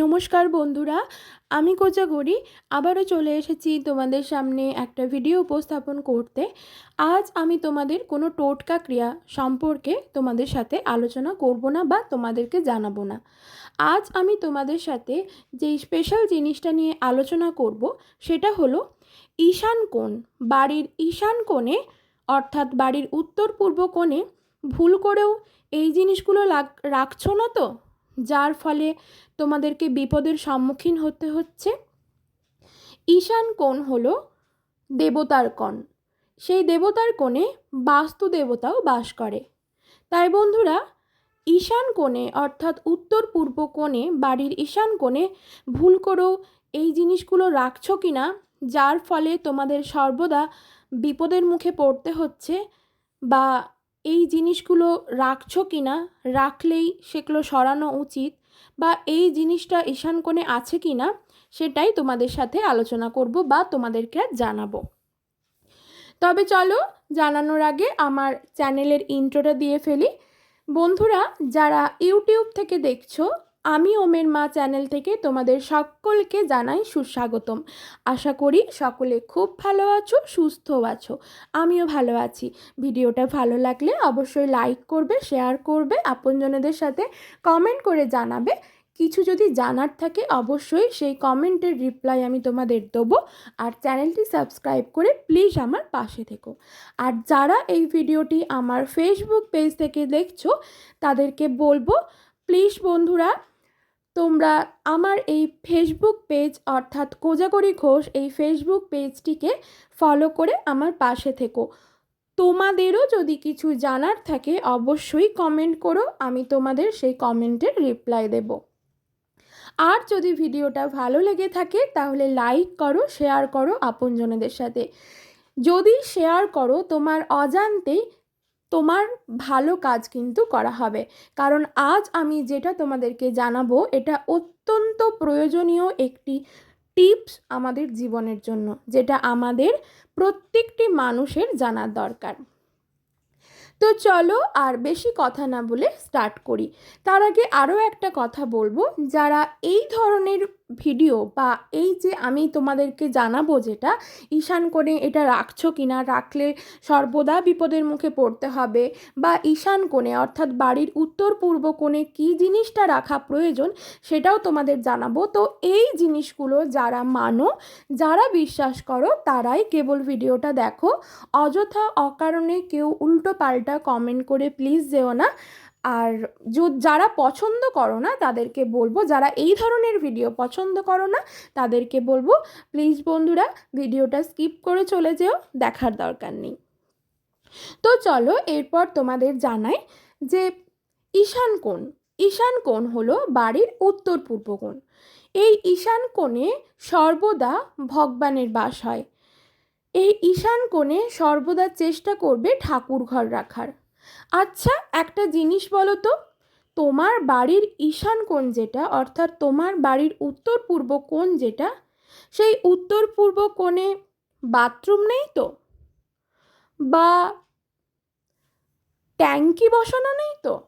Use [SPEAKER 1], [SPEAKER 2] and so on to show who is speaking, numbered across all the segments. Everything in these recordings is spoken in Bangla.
[SPEAKER 1] নমস্কার বন্ধুরা, আমি কোজাগরি আবারও চলে এসেছি তোমাদের সামনে একটা ভিডিও উপস্থাপন করতে। আজ আমি তোমাদের কোনো টোটকা ক্রিয়া সম্পর্কে তোমাদের সাথে আলোচনা করব না বা তোমাদেরকে জানাব না। আজ আমি তোমাদের সাথে যেই স্পেশাল জিনিসটা নিয়ে আলোচনা করব, সেটা হলো ঈশান কোণ। বাড়ির ঈশান কোণে, অর্থাৎ বাড়ির উত্তর পূর্ব কোণে, ভুল করেও এই জিনিসগুলো রাখছো না তো? যার ফলে তোমাদেরকে বিপদের সম্মুখীন হতে হচ্ছে। ঈশান কোণ হলো দেবতার কোণ। সেই দেবতার কোণে বাস্তু দেবতাও বাস করে। তাই বন্ধুরা, ঈশান কোণে অর্থাৎ উত্তর পূর্ব কোণে বাড়ির ঈশান কোণে ভুল করেও এই জিনিসগুলো রাখছো কি না যার ফলে তোমাদের সর্বদা বিপদের মুখে পড়তে হচ্ছে বা এই জিনিসগুলো রাখছো কি না রাখলেই সেগুলো সরানো উচিত। বা এই জিনিসটা ঈশান কোণে আছে কি না, সেটাই তোমাদের সাথে আলোচনা করব বা তোমাদেরকে জানাব। তবে চলো জানানোর আগে আমার চ্যানেলের ইন্ট্রোটা দিয়ে ফেলি। বন্ধুরা, যারা ইউটিউব থেকে দেখছ আমি ওমের মা চ্যানেল থেকে তোমাদের সকলকে জানাই সুস্বাগতম। আশা করি সকলে খুব ভালো আছো, সুস্থও আছো। আমিও ভালো আছি। ভিডিওটা ভালো লাগলে অবশ্যই লাইক করবে, শেয়ার করবে, আপনজনেদের সাথে কমেন্ট করে জানাবে। কিছু যদি জানার থাকে অবশ্যই সেই কমেন্টের রিপ্লাই আমি তোমাদের দেবো। আর চ্যানেলটি সাবস্ক্রাইব করে প্লিজ আমার পাশে থেকো। আর যারা এই ভিডিওটি আমার ফেসবুক পেজ থেকে দেখছ, তাদেরকে বলব, প্লিজ বন্ধুরা তোমরা আমার এই ফেসবুক পেজ অর্থাৎ কোজাগরি ঘোষ এই ফেসবুক পেজটিকে ফলো করে আমার পাশে থেকো। তোমাদেরও যদি কিছু জানার থাকে অবশ্যই কমেন্ট করো, আমি তোমাদের সেই কমেন্টের রিপ্লাই দেব। আর যদি ভিডিওটা ভালো লেগে থাকে তাহলে লাইক করো শেয়ার করো আপনজনেদের সাথে। যদি শেয়ার করো, তোমার অজান্তেই তোমার ভালো কাজ কিন্তু করা হবে। কারণ আজ আমি যেটা তোমাদেরকে জানাব, এটা অত্যন্ত প্রয়োজনীয় একটি টিপস আমাদের জীবনের জন্য, যেটা আমাদের প্রত্যেকটি মানুষের জানার দরকার। তো চলো আর বেশি কথা না বলে স্টার্ট করি। তার আগে আরও একটা কথা বলব, যারা এই ধরনের ভিডিও বা এই যে আমি তোমাদেরকে জানাব যেটা, ঈশান কোণে এটা রাখছো কি না রাখলে সর্বদা বিপদের মুখে পড়তে হবে বা ঈশান কোণে অর্থাৎ বাড়ির উত্তর পূর্ব কোণে কী জিনিসটা রাখা প্রয়োজন সেটাও তোমাদের জানাব। তো এই জিনিসগুলো যারা মানো, যারা বিশ্বাস করো তারাই কেবল ভিডিওটা দেখো। অযথা অকারণে কেউ উল্টো পাল্টা কমেন্ট করে প্লিজ যেও না। আর যারা পছন্দ করো না, তাদেরকে বলব, যারা এই ধরনের ভিডিও পছন্দ করো না, তাদেরকে বলব প্লিজ বন্ধুরা ভিডিওটা স্কিপ করে চলে যেও, দেখার দরকার নেই। তো চলো, এরপর তোমাদের জানাই যে ঈশান কোণ। ঈশান কোণ হলো বাড়ির উত্তর পূর্ব কোণ। এই ঈশান কোণে সর্বদা ভগবানের বাস হয়। এই ঈশান কোণে সর্বদা চেষ্টা করবে ঠাকুর ঘর রাখার। আচ্ছা একটা জিনিস বলো তো। তোমার বাড়ির ঈশান কোণ যেটা, অর্থাৎ তোমার বাড়ির উত্তর পূর্ব কোণ যেটা, সেই উত্তর পূর্ব কোণে বাথরুম নেই তো? বা ট্যাঙ্কি বসানো নেই তো?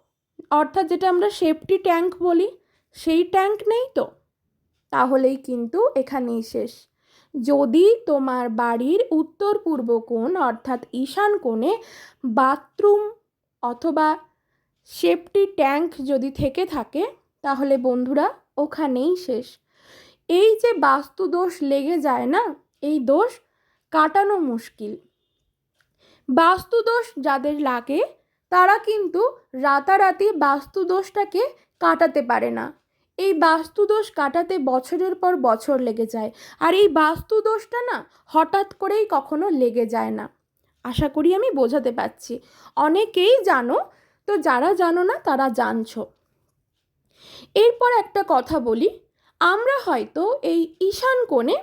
[SPEAKER 1] অর্থাৎ যেটা আমরা সেফটি ট্যাঙ্ক বলি, সেই ট্যাঙ্ক নেই তো? তাহলেই কিন্তু এখানেই শেষ। যদি তোমার বাড়ির উত্তর পূর্ব কোণ, অর্থাৎ ঈশান কোণে বাথরুম অথবা সেফটি ট্যাঙ্ক যদি থেকে থাকে, তাহলে বন্ধুরা ওখানেই শেষ। এই যে বাস্তু দোষ লেগে যায় না, এই দোষ কাটানো মুশকিল। বাস্তু দোষ যাদের লাগে, তারা কিন্তু রাতারাতি বাস্তু দোষটাকে কাটাতে পারে না। এই বাস্তু দোষ কাটাতে বছরের পর বছর লেগে যায়। আর এই বাস্তু দোষটা না হঠাৎ করেই কখনো লেগে যায় না। আশা করি আমি বোঝাতে পারছি। অনেকেই জানো, তো যারা জানো না, তারা জানছ। এরপর একটা কথা বলি, আমরা হয়তো এই ঈশান কোণে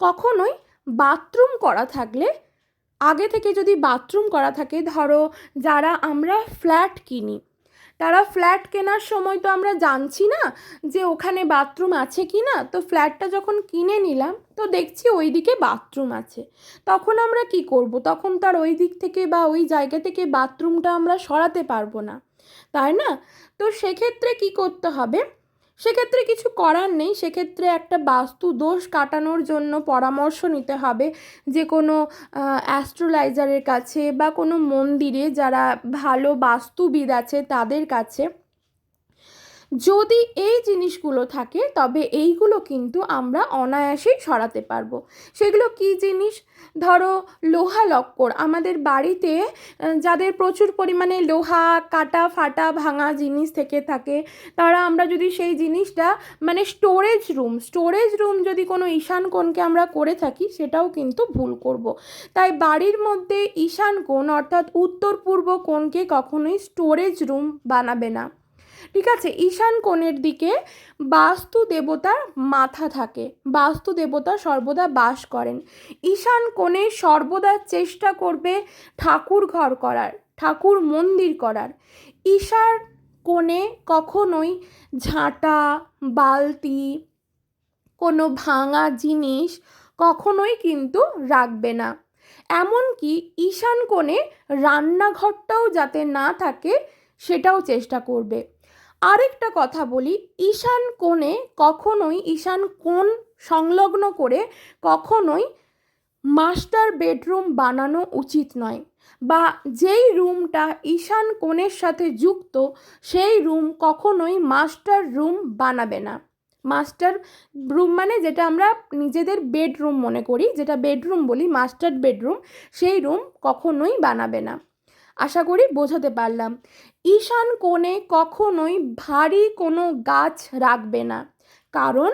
[SPEAKER 1] কখনোই বাথরুম করা থাকলে, আগে থেকে যদি বাথরুম করা থাকে, ধরো যারা আমরা ফ্ল্যাট কিনি তারা ফ্ল্যাট কেনার সময় তো আমরা জানছি না যে ওখানে বাথরুম আছে কি না। তো ফ্ল্যাটটা যখন কিনে নিলাম, তো দেখছি ওই দিকে বাথরুম আছে। তখন আমরা কি করব? তখন তার ওই দিক থেকে বা ওই জায়গা থেকে বাথরুমটা আমরা সরাতে পারব না। তাই না? তো সেক্ষেত্রে কি করতে হবে? সেক্ষেত্রে কিছু করার নেই, সেক্ষেত্রে একটা বাস্তু দোষ কাটানোর জন্য পরামর্শ নিতে হবে যে কোনো অ্যাস্ট্রোলাইজারের কাছে বা কোনো মন্দিরে যারা ভালো বাস্তুবিদ আছে তাদের কাছে। যদি এই জিনিসগুলো থাকে, তবে এইগুলো কিন্তু আমরা অনায়াসেই সরাতে পারব। সেগুলো কি জিনিস? ধরো, লোহা লক্কর। আমাদের বাড়িতে যাদের প্রচুর পরিমাণে লোহা, কাটা, ফাটা, ভাঙা জিনিস থেকে থাকে, তারা আমরা যদি সেই জিনিসটা মানে স্টোরেজ রুম স্টোরেজ রুম যদি কোনো ঈশান কোণকে আমরা করে থাকি, সেটাও কিন্তু ভুল করব। তাই বাড়ির মধ্যে ঈশান কোণ, অর্থাৎ উত্তর পূর্ব কোণকে কখনোই স্টোরেজ রুম বানাবে না। ঠিক আছে? ঈশান কোণের দিকে বাস্তু দেবতার মাথা থাকে। বাস্তু দেবতা সর্বদা বাস করেন। ঈশান কোণে সর্বদা চেষ্টা করবে ঠাকুর ঘর করার, ঠাকুর মন্দির করার। ঈশার কোণে কখনোই ঝাঁটা, বালতি, কোনো ভাঙা জিনিস কখনোই কিন্তু রাখবে না। এমনকি ঈশান কোণে রান্নাঘরটাও যাতে না থাকে, সেটাও চেষ্টা করবে। আরেকটা কথা বলি, ঈশান কোণে কখনোই, ঈশান কোণ সংলগ্ন করে কখনোই মাস্টার বেডরুম বানানো উচিত নয় বা যেই রুমটা ঈশান কোণের সাথে যুক্ত, সেই রুম কখনোই মাস্টার রুম বানাবে না। মাস্টার রুম মানে যেটা আমরা নিজেদের বেডরুম মনে করি, যেটা বেডরুম বলি, মাস্টার বেডরুম, সেই রুম কখনোই বানাবে না। আশা করি বোঝাতে পারলাম। ঈশান কোণে কখনোই ভারী কোনো গাছ রাখবে না। কারণ,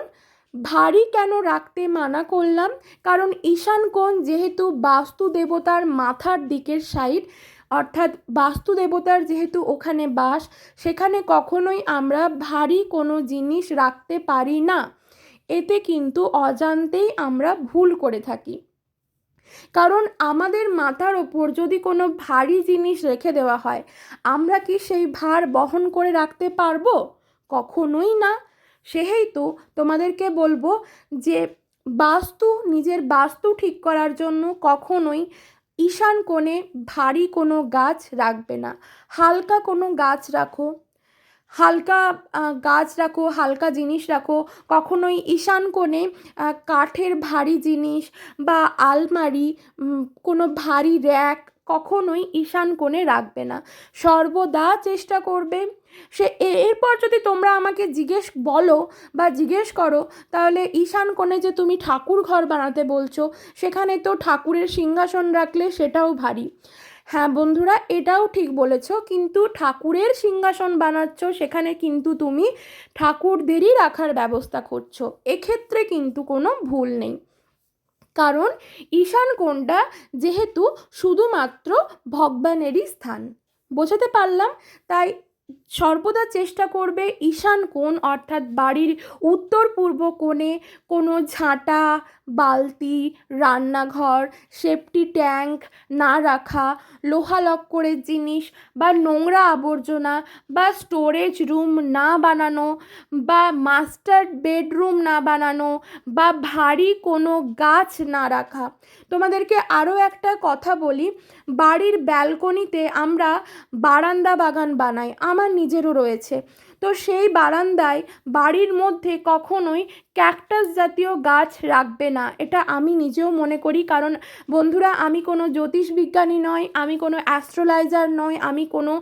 [SPEAKER 1] ভারী কেন রাখতে মানা করলাম? কারণ ঈশান কোণ যেহেতু বাস্তু দেবতার মাথার দিকের সাইড অর্থাৎ বাস্তু দেবতার যেহেতু ওখানে বাস, সেখানে কখনোই আমরা ভারী কোনো জিনিস রাখতে পারি না। এতে কিন্তু অজান্তেই আমরা ভুল করে থাকি। কারণ আমাদের মাথার ওপর যদি কোনো ভারী জিনিস রেখে দেওয়া হয়, আমরা কি সেই ভার বহন করে রাখতে পারব? কখনোই না। সেহেতু তোমাদেরকে বলব যে, বাস্তু, নিজের বাস্তু ঠিক করার জন্য কখনোই ঈশান কোণে ভারী কোনো গাছ রাখবে না। হালকা কোনো গাছ রাখো। হালকা গাছ রাখো, হালকা জিনিস রাখো। কখনোই ঈশান কোণে কাঠের ভারী জিনিস বা আলমারি কোনো ভারী র্যাক কখনোই ঈশান কোণে রাখবে না। সর্বদা চেষ্টা করবে সে এরপর যদি তোমরা আমাকে জিজ্ঞেস বলো বা জিজ্ঞেস করো, তাহলে ঈশান কোণে যে তুমি ঠাকুর ঘর বানাতে বলছো, সেখানে তো ঠাকুরের সিংহাসন রাখলে সেটাও ভারী। হ্যাঁ বন্ধুরা, এটাও ঠিক বলেছ। কিন্তু ঠাকুরের সিংহাসন বানাচ্ছ, সেখানে কিন্তু তুমি ঠাকুরদেরই রাখার ব্যবস্থা করছ। এক্ষেত্রে কিন্তু কোনো ভুল নেই। কারণ ঈশান কোণটা যেহেতু শুধুমাত্র ভগবানেরই স্থান। বোঝাতে পারলাম? তাই সর্বদা চেষ্টা করবে ঈশান কোণ, অর্থাৎ বাড়ির উত্তর পূর্ব কোণে কোনো ঝাঁটা, বালতি, রান্নাঘর, সেফটি ট্যাঙ্ক না রাখা, লোহা লক্করের জিনিস বা নোংরা আবর্জনা বা স্টোরেজ রুম না বানানো বা মাস্টার বেডরুম না বানানো বা ভারী কোনো গাছ না রাখা। তোমাদেরকে আরও একটা কথা বলি, বাড়ির ব্যালকনিতে আমরা বারান্দা বাগান বানাই। আমার নিজেরও রয়েছে। তো সেই বারান্দায় বাড়ির মধ্যে কখনোই ক্যাকটাস জাতীয় গাছ রাখবে না। এটা আমি নিজেও মনে করি, কারণ বন্ধুরা, আমি কোনো জ্যোতিষ বিজ্ঞানী নয় আমি কোনো অ্যাস্ট্রোলাইজার নয় আমি কোনো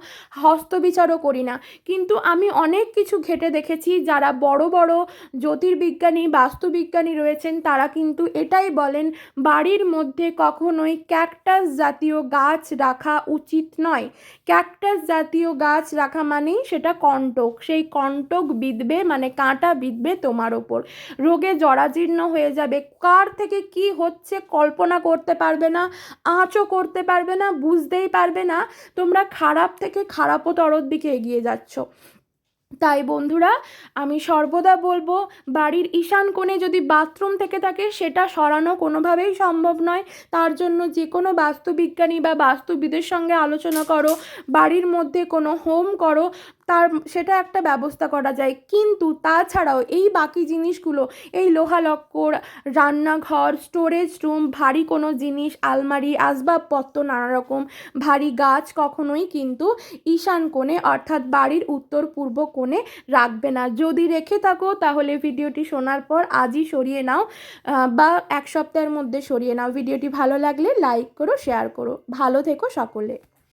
[SPEAKER 1] হস্তবিচারও করি না। কিন্তু আমি অনেক কিছু ঘেটে দেখেছি, যারা বড় বড় জ্যোতির্বিজ্ঞানী, বাস্তুবিজ্ঞানী রয়েছেন, তারা কিন্তু এটাই বলেন, বাড়ির মধ্যে কখনোই ক্যাকটাস জাতীয় গাছ রাখা উচিত নয়। ক্যাকটাস জাতীয় গাছ রাখা মানেই সেটা কণ্টক সেই কণ্টক বিঁধবে মানে কাঁটা বিঁধবে তোমার ওপর। রোগে জরাজীর্ণ হয়ে যাবে। কার থেকে কি হচ্ছে কল্পনা করতে পারবে না, আঁচও করতে পারবে না, বুঝতেই পারবে না। তোমরা খারাপ থেকে খারাপও খারাপতরর দিকে এগিয়ে যাচ্ছ। তাই বন্ধুরা, আমি সর্বদা বলব, বাড়ির ঈশান কোণে যদি বাথরুম থেকে থাকে, সেটা সরানো কোনোভাবেই সম্ভব নয়। তার জন্য যে কোনো বাস্তুবিজ্ঞানী বা বাস্তুবিদের সঙ্গে আলোচনা করো, বাড়ির মধ্যে কোনো হোম করো। তার সেটা একটা ব্যবস্থা করা যায়। কিন্তু তাছাড়াও এই বাকি জিনিসগুলো, এই লোহা লক্কর, রান্নাঘর স্টোরেজ রুম ভারী কোনো জিনিস, আলমারি, আসবাবপত্র নানা রকম, ভারী গাছ কখনোই কিন্তু ঈশান কোণে অর্থাৎ বাড়ির উত্তর পূর্ব কোণে রাখবে না। যদি রেখে থাকো তাহলে ভিডিওটি শোনার পর আজই সরিয়ে নাও বা এক সপ্তাহের মধ্যে সরিয়ে নাও। ভিডিওটি ভালো লাগলে লাইক করো শেয়ার করো। ভালো থেকো সকলে।